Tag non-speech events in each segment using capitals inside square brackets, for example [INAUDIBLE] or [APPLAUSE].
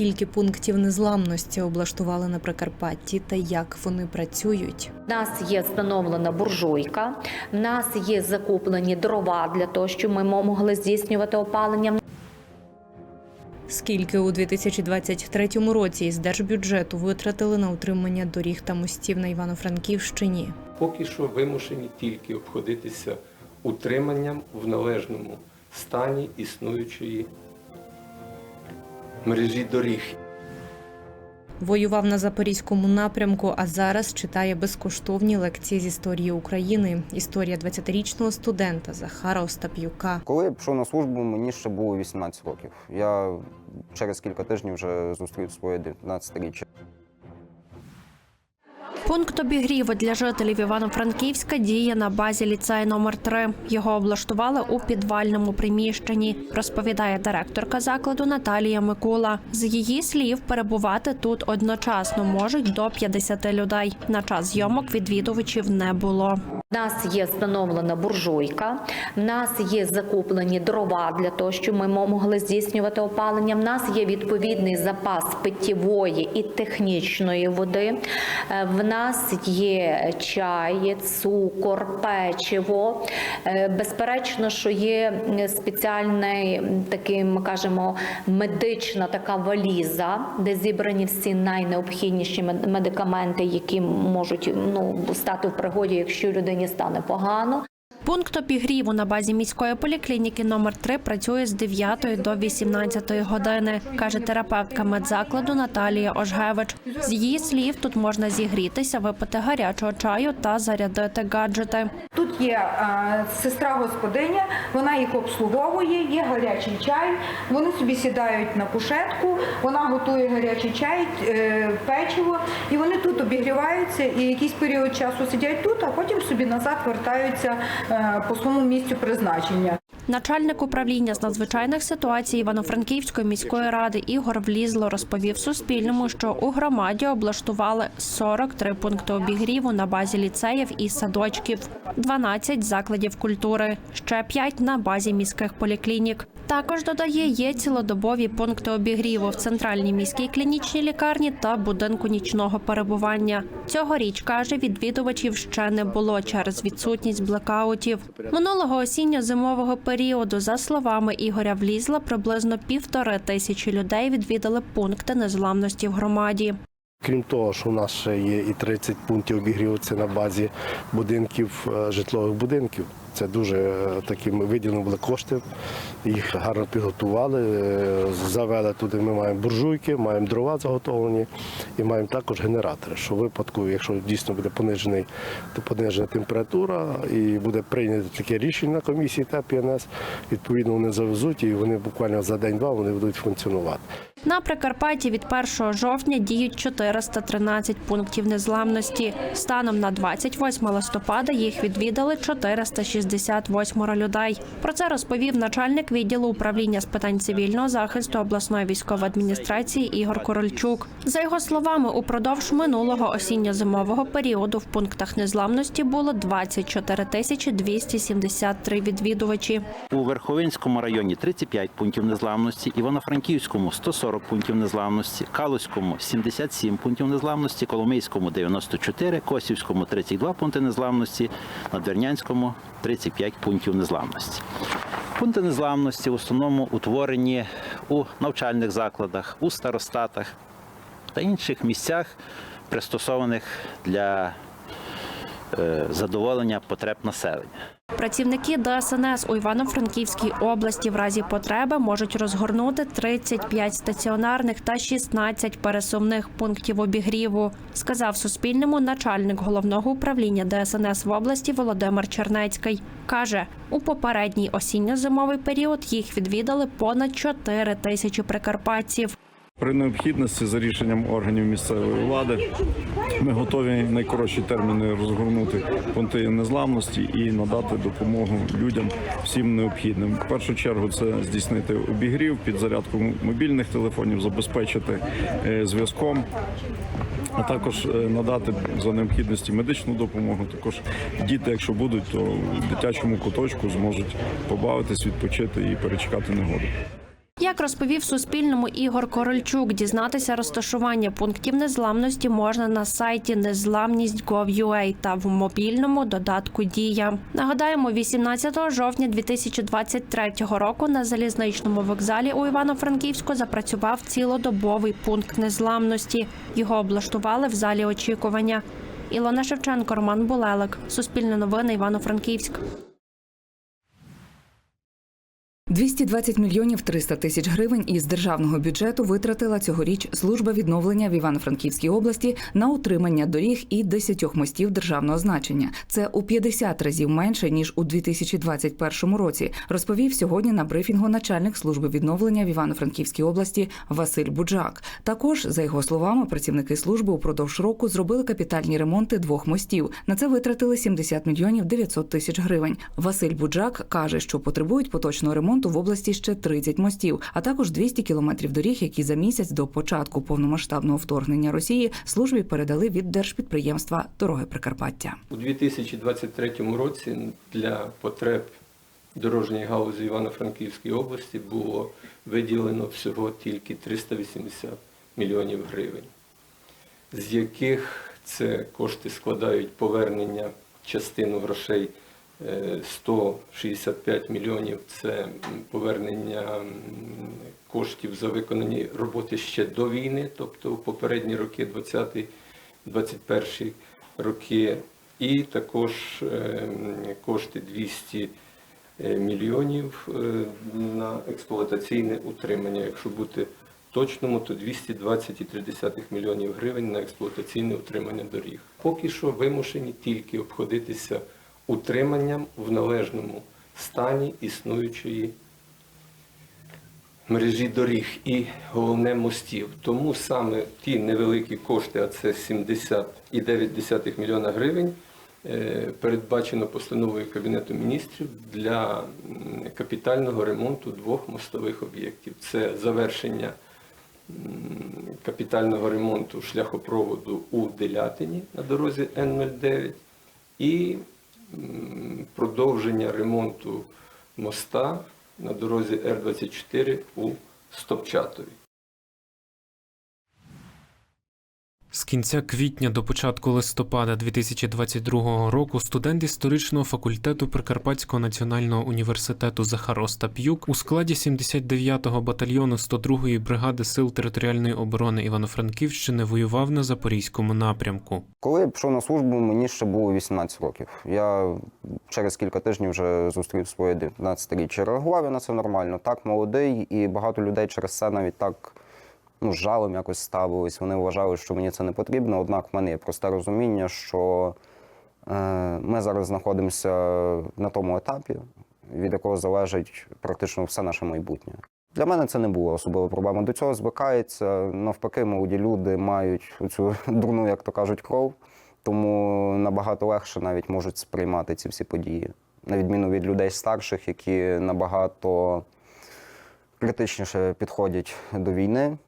Скільки пунктів незламності облаштували на Прикарпатті та як вони працюють? У нас є встановлена буржуйка, в нас є закуплені дрова для того, щоб ми могли здійснювати опалення. Скільки у 2023 році із держбюджету витратили на утримання доріг та мостів на Івано-Франківщині? Поки що вимушені тільки обходитися утриманням в належному стані існуючої мережі доріг. Воював на запорізькому напрямку, а зараз читає безкоштовні лекції з історії України. Історія 20-річного студента Захара Остап'юка. Коли я пішов на службу, мені ще було 18 років. Я через кілька тижнів вже зустрів своє 19-річчя. Пункт обігріву для жителів Івано-Франківська діє на базі ліцею номер 3 Його облаштували у підвальному приміщенні, розповідає директорка закладу Наталія Микула. З її слів, перебувати тут одночасно можуть до 50 людей. На час зйомок відвідувачів не було. У нас є встановлена буржуйка, в нас є закуплені дрова для того, щоб ми могли здійснювати опалення. В нас є відповідний запас питтєвої і технічної води. Е, В нас є чай, цукор, печиво. Е, Безперечно, що є спеціальний такий, ми кажемо, медична така валіза, де зібрані всі найнеобхідніші мед- медикаменти, які можуть ну стати в пригоді, якщо людині стане погано. Пункт обігріву на базі міської поліклініки номер 3 працює з 9 до 18 години, каже терапевтка медзакладу Наталія Ожгевич. З її слів, тут можна зігрітися, випити гарячого чаю та зарядити гаджети. Тут є сестра господиня, вона їх обслуговує, є гарячий чай. Вони собі сідають на кушетку, вона готує гарячий чай, е, печиво, і вони тут обігріваються і якийсь період часу сидять тут, а потім собі назад вертаються е, по своєму місцю призначення. Начальник управління з надзвичайних ситуацій Івано-Франківської міської ради Ігор Влізло розповів Суспільному, що у громаді облаштували 43 пункти обігріву на базі ліцеїв і садочків, 12 закладів культури, ще 5 на базі міських поліклінік. Також додає, є цілодобові пункти обігріву в центральній міській клінічній лікарні та будинку нічного перебування. Цьогоріч каже, відвідувачів ще не було через відсутність блекаутів. Минулого осінньо-зимового періоду, за словами Ігоря Влізла, приблизно півтори тисячі людей відвідали пункти незламності в громаді. Крім того, що у нас ще є і 30 пунктів обігріву це на базі будинків, е, житлових будинків. Це дуже е, такі ми виділені були кошти, їх гарно підготували, е, завели туди. Ми маємо буржуйки, маємо дрова заготовлені і маємо також генератори. Що в випадку, якщо дійсно буде понижений, то понижена температура і буде прийнято таке рішення на комісії та ПНС, відповідно вони завезуть і вони буквально за день-два вони будуть функціонувати. На Прикарпатті від 1 жовтня діють 413 пунктів незламності. Станом на 28 листопада їх відвідали 468 людей. Про це розповів начальник відділу управління з питань цивільного захисту обласної військової адміністрації Ігор Корольчук. За його словами, упродовж минулого осінньо-зимового періоду в пунктах незламності було 24 тисячі 273 відвідувачі. У Верховинському районі 35 пунктів незламності, Івано-Франківському 140 пунктів незламності, Калузькому 77 пунктів незламності, Коломийському 94, Косівському 32 пункти незламності, Надвірнянському 35 пунктів незламності. Пункти незламності в основному утворені у навчальних закладах, у старостатах та інших місцях, пристосованих для е, задоволення потреб населення. Працівники ДСНС у Івано-Франківській області в разі потреби можуть розгорнути 35 стаціонарних та 16 пересувних пунктів обігріву, сказав Суспільному начальник головного управління ДСНС в області Володимир Чернецький. Каже, у попередній осінньо-зимовий період їх відвідали понад 4 тисячі прикарпатців. При необхідності за рішенням органів місцевої влади ми готові найкоротші терміни розгорнути пункти незламності і надати допомогу людям всім необхідним. В першу чергу це здійснити обігрів, підзарядку мобільних телефонів, забезпечити е, зв'язком. А також е, надати за необхідності медичну допомогу. Також діти, якщо будуть, то в дитячому куточку зможуть побавитись, відпочити і перечекати негоду. Як розповів Суспільному Ігор Корольчук, дізнатися розташування пунктів незламності можна на сайті незламність.gov.ua та в мобільному додатку Дія. Нагадаємо, 18 жовтня 2023 року на залізничному вокзалі у Івано-Франківську запрацював цілодобовий пункт незламності. Його облаштували в залі очікування. Ілона Шевченко, Роман Булелик, Суспільне новини, Івано-Франківськ. 220 мільйонів 300 тисяч гривень із державного бюджету витратила цьогоріч служба відновлення в Івано-Франківській області на утримання доріг і 10 мостів державного значення. Це у 50 разів менше ніж у 2021 році. Розповів сьогодні на брифінгу начальник служби відновлення в Івано-Франківській області Василь Буджак. Також, за його словами, працівники служби упродовж року зробили капітальні ремонти двох мостів. На це витратили 70 мільйонів 900 тисяч гривень. Василь Буджак каже, що потребують поточного ремонту в області ще 30 мостів, а також 200 кілометрів доріг, які за місяць до початку повномасштабного вторгнення Росії службі передали від держпідприємства Дороги Прикарпаття. У 2023 році для потреб дорожньої галузі Івано-Франківської області було виділено всього тільки 380 мільйонів гривень, з яких це кошти складають повернення частину грошей 165 мільйонів це повернення коштів за виконані роботи ще до війни, тобто в попередні роки 20-21 роки, і також е, кошти 200 е, мільйонів е, на експлуатаційне утримання. Якщо бути точному, то 220,3 мільйонів гривень на експлуатаційне утримання доріг. Поки що вимушені тільки обходитися утриманням в належному стані існуючої мережі доріг і головне мостів. Тому саме ті невеликі кошти, а це 70,9 мільйона гривень, е, передбачено постановою Кабінету міністрів для капітального ремонту двох мостових об'єктів. Це завершення капітального ремонту шляхопроводу у Делятині на дорозі Н-09 і продовження ремонту моста на дорозі Р-24 у Стопчатові. З кінця квітня до початку листопада 2022 року студент історичного факультету Прикарпатського національного університету Захар Остап'юк у складі 79-го батальйону 102-ї бригади сил територіальної оборони Івано-Франківщини воював на запорізькому напрямку. Коли я пішов на службу, мені ще було 18 років. Я через кілька тижнів вже зустрів своє 19-річчя. Реагував я на це нормально. Так, молодий, і багато людей через це навіть так ну, з жалем якось ставились. Вони вважали, що мені це не потрібно. Однак в мене є просте розуміння, що е, ми зараз знаходимося на тому етапі, від якого залежить практично все наше майбутнє. Для мене це не була особлива проблема. До цього звикається. Навпаки, молоді люди мають цю [LAUGHS] дурну, як то кажуть, кров, тому набагато легше навіть можуть сприймати ці всі події. На відміну від людей старших, які набагато критичніше підходять до війни.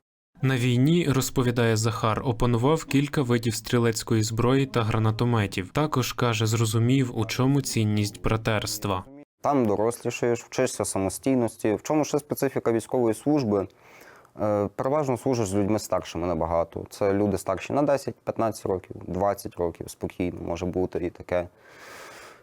На війні, розповідає Захар, опанував кілька видів стрілецької зброї та гранатометів. Також каже, зрозумів, у чому цінність братерства. Там дорослішаєш, вчишся самостійності. В чому ще специфіка військової служби? Е, Переважно служиш з людьми старшими набагато. Це люди старші на 10-15 років, 20 років спокійно може бути і таке.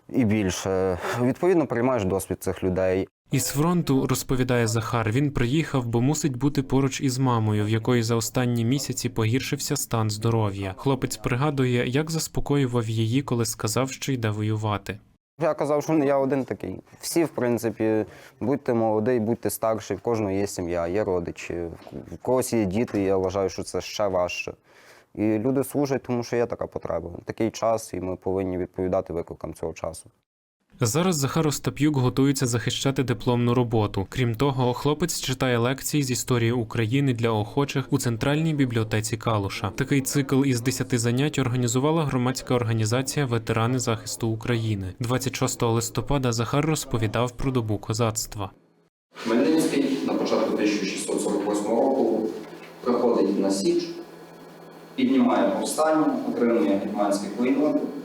І більше. Відповідно, приймаєш досвід цих людей. Із фронту, розповідає Захар, він приїхав, бо мусить бути поруч із мамою, в якої за останні місяці погіршився стан здоров'я. Хлопець пригадує, як заспокоював її, коли сказав, що йде воювати. Я казав, що не я один такий. Всі, в принципі, будьте молодий, будьте старший, в кожного є сім'я, є родичі, в когось є діти, і я вважаю, що це ще важче. І люди служать, тому що є така потреба. Такий час, і ми повинні відповідати викликам цього часу. Зараз Захар Остап'юк готується захищати дипломну роботу. Крім того, хлопець читає лекції з історії України для охочих у центральній бібліотеці Калуша. Такий цикл із 10 занять організувала громадська організація Ветерани захисту України. 26 листопада Захар розповідав про добу козацтва. Хмельницький на початку 1648 року приходить на Січ, піднімає повстання, отримує гетьманський клейнот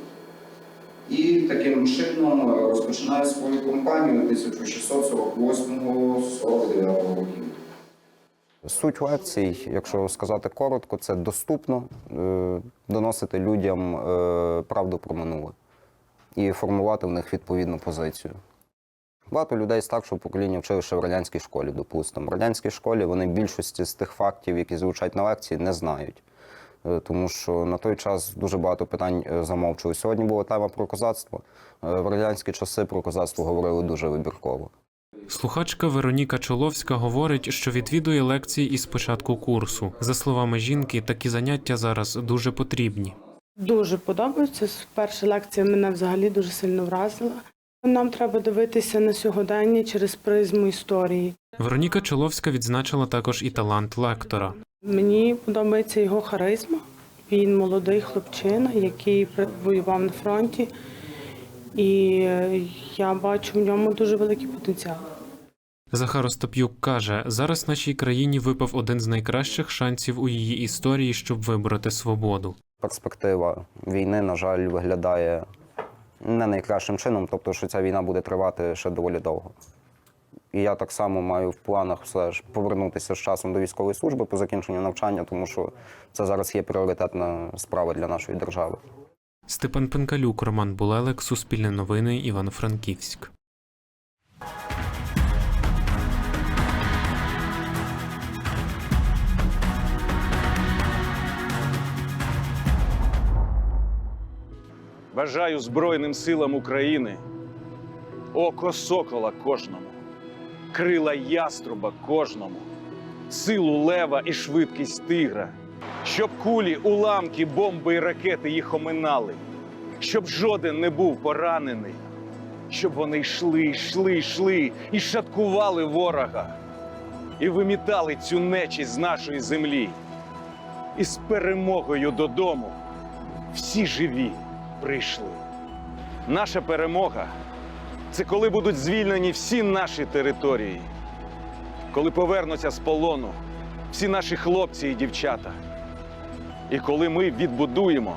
і таким чином розпочинає свою кампанію 1648-49 років. Суть лекцій, якщо сказати коротко, це доступно е, доносити людям е, правду про минуле і формувати в них відповідну позицію. Багато людей старшого покоління вчили ще в радянській школі, допустимо. В радянській школі вони більшості з тих фактів, які звучать на лекції, не знають. Е, Тому що на той час дуже багато питань е, замовчували. Сьогодні була тема про козацтво. Е, В радянські часи про козацтво говорили дуже вибірково. Слухачка Вероніка Чоловська говорить, що відвідує лекції із початку курсу. За словами жінки, такі заняття зараз дуже потрібні. Дуже подобається. Перша лекція мене взагалі дуже сильно вразила. Нам треба дивитися на сьогодення через призму історії. Вероніка Чоловська відзначила також і талант лектора. Мені подобається його харизма. Він молодий хлопчина, який воював на фронті, і е, я бачу в ньому дуже великий потенціал. Захар Остап'юк каже, зараз нашій країні випав один з найкращих шансів у її історії, щоб вибороти свободу. Перспектива війни, на жаль, виглядає не найкращим чином, тобто, що ця війна буде тривати ще доволі довго. І я так само маю в планах все ж повернутися з часом до військової служби по закінченню навчання, тому що це зараз є пріоритетна справа для нашої держави. Степан Пенкалюк, Роман Булелек, Суспільне новини, Івано-Франківськ. Бажаю Збройним силам України око сокола кожному, крила яструба кожному, силу лева і швидкість тигра, щоб кулі, уламки, бомби і ракети їх оминали, щоб жоден не був поранений, щоб вони йшли, йшли, йшли і шаткували ворога, і вимітали цю нечість з нашої землі. І з перемогою додому всі живі прийшли. Наша перемога це коли будуть звільнені всі наші території, коли повернуться з полону всі наші хлопці і дівчата. І коли ми відбудуємо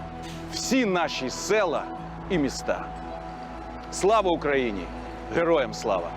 всі наші села і міста. Слава Україні! Героям слава!